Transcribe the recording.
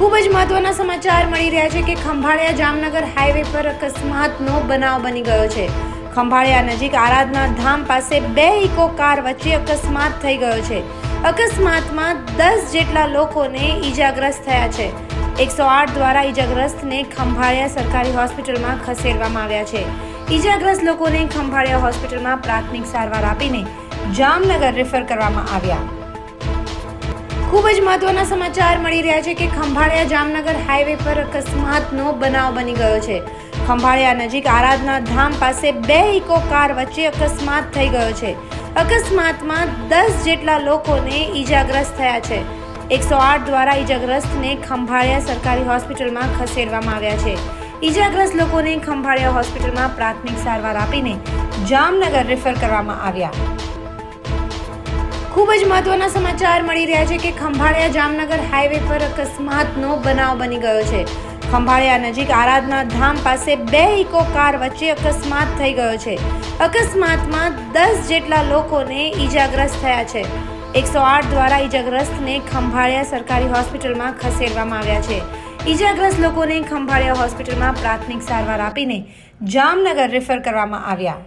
ખૂબ જ મહત્વના સમાચાર મળી રહ્યા છે કે ખંભાળિયા જામનગર હાઈવે પર અકસ્માતનો બનાવ બની ગયો છે. ખંભાળિયા નજીક આરાધના ધામ પાસે બે ઇકો કાર વચ્ચે અકસ્માત થઈ ગયો છે. અકસ્માતમાં દસ જેટલા લોકોને ઈજાગ્રસ્ત થયા છે. એકસો આઠ દ્વારા ઈજાગ્રસ્તને ખંભાળિયા સરકારી હોસ્પિટલમાં ખસેડવામાં આવ્યા છે. ઈજાગ્રસ્ત લોકોને ખંભાળિયા હોસ્પિટલમાં પ્રાથમિક સારવાર આપીને જામનગર રેફર કરવામાં આવ્યા. ખૂબ જ મહત્વના સમાચાર મળી રહ્યા છે કે ખંભાળિયા જામનગર હાઈવે પર અકસ્માતનો બનાવ બની ગયો છે. ખંભાળિયા નજીક આરાધના ધામ પાસે બે ઇકો કાર વચ્ચે અકસ્માત થઈ ગયો છે. અકસ્માતમાં દસ જેટલા લોકોને ઈજાગ્રસ્ત થયા છે. એકસો આઠ દ્વારા ઈજાગ્રસ્તને ખંભાળિયા સરકારી હોસ્પિટલમાં ખસેડવામાં આવ્યા છે. ઈજાગ્રસ્ત લોકોને ખંભાળિયા હોસ્પિટલમાં પ્રાથમિક સારવાર આપીને જામનગર રેફર કરવામાં આવ્યા. ખૂબ જ મહત્વના સમાચાર મળી રહ્યા છે કે ખંભાળિયા જામનગર હાઈવે પર અકસ્માતનો બનાવ બની ગયો છે. ખંભાળિયા નજીક આરાધના ધામ પાસે બે ઇકો કાર વચ્ચે અકસ્માત થઈ ગયો છે. અકસ્માતમાં દસ જેટલા લોકોને ઈજાગ્રસ્ત થયા છે. એકસો આઠ દ્વારા ઈજાગ્રસ્તને ખંભાળિયા સરકારી હોસ્પિટલમાં ખસેડવામાં આવ્યા છે. ઈજાગ્રસ્ત લોકોને ખંભાળિયા હોસ્પિટલમાં પ્રાથમિક સારવાર આપીને જામનગર રેફર કરવામાં આવ્યા.